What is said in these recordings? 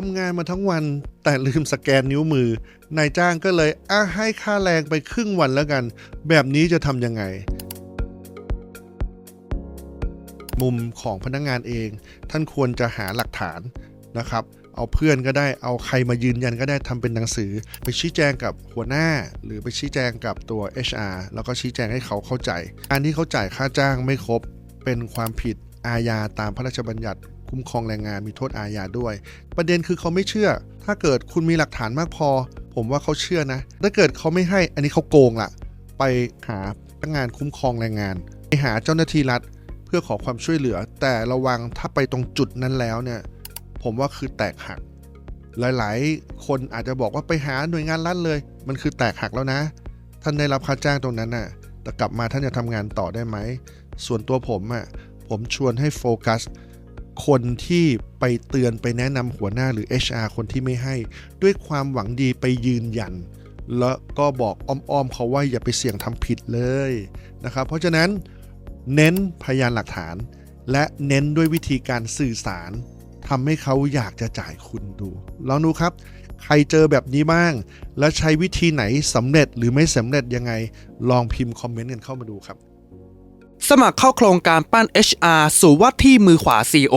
ทำงานมาทั้งวันแต่ลืมสแกนนิ้วมือ นายจ้างก็เลยอะให้ค่าแรงไปครึ่งวันแล้วกัน แบบนี้จะทำยังไง มุมของพนักงานเอง ท่านควรจะหาหลักฐานนะครับ เอาเพื่อนก็ได้เอาใครมายืนยันก็ได้ทำเป็นหนังสือ ไปชี้แจงกับหัวหน้า หรือไปชี้แจงกับตัว HR แล้วก็ชี้แจงให้เขาเข้าใจการที่เขาจ่ายค่าจ้างไม่ครบเป็นความผิดอาญาตามพระราชบัญญัติ คุ้มครองแรงงานมีโทษอาญาด้วย ประเด็นคือเขาไม่เชื่อ ถ้าเกิดคุณมีหลักฐานมากพอ ผมว่าเขาเชื่อนะ ถ้าเกิดเขาไม่ให้อันนี้เขาโกงละไปหาพนักงานคุ้มครองแรงงาน ไปหาเจ้าหน้าที่รัฐเพื่อขอความช่วยเหลือ แต่ระวังถ้าไปตรงจุดนั้นแล้วเนี่ย ผมว่าคือแตกหัก หลายๆ คนอาจจะบอกว่าไปหาหน่วยงานรัฐเลย มันคือแตกหักแล้วนะ ท่านได้รับค่าจ้างตรงนั้นน่ะ แต่กลับมาท่านจะทำงานต่อได้ไหม ส่วนตัวผมอะ ผมชวนให้โฟกัส คนที่ไปเตือนไปแนะนำหัวหน้าหรือ HR คนที่ไม่ให้ ด้วยความหวังดีไปยืนยัน แล้วก็บอกอ้อมๆเขาว่าอย่าไปเสี่ยงทำผิดเลยนะครับ เพราะฉะนั้นเน้นพยานหลักฐาน และเน้นด้วยวิธีการสื่อสารทำให้เขาอยากจะจ่ายคุณดูลองดูครับ ใครเจอแบบนี้บ้าง และใช้วิธีไหนสำเร็จหรือไม่สำเร็จยังไง ลองพิมพ์คอมเมนต์กันเข้ามาดูครับ สมัครเข้าโครงการปั้น HR สู่ว่าที่มือขวา CEO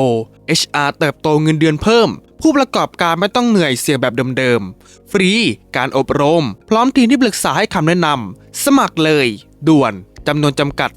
HR เติบโตเงินเดือนเพิ่ม ผู้ประกอบการไม่ต้องเหนื่อยเสี่ยงแบบเดิมๆ ฟรี การอบรม พร้อมทีมที่ปรึกษาให้คำแนะนำ สมัครเลย ด่วนจำนวนจำกัด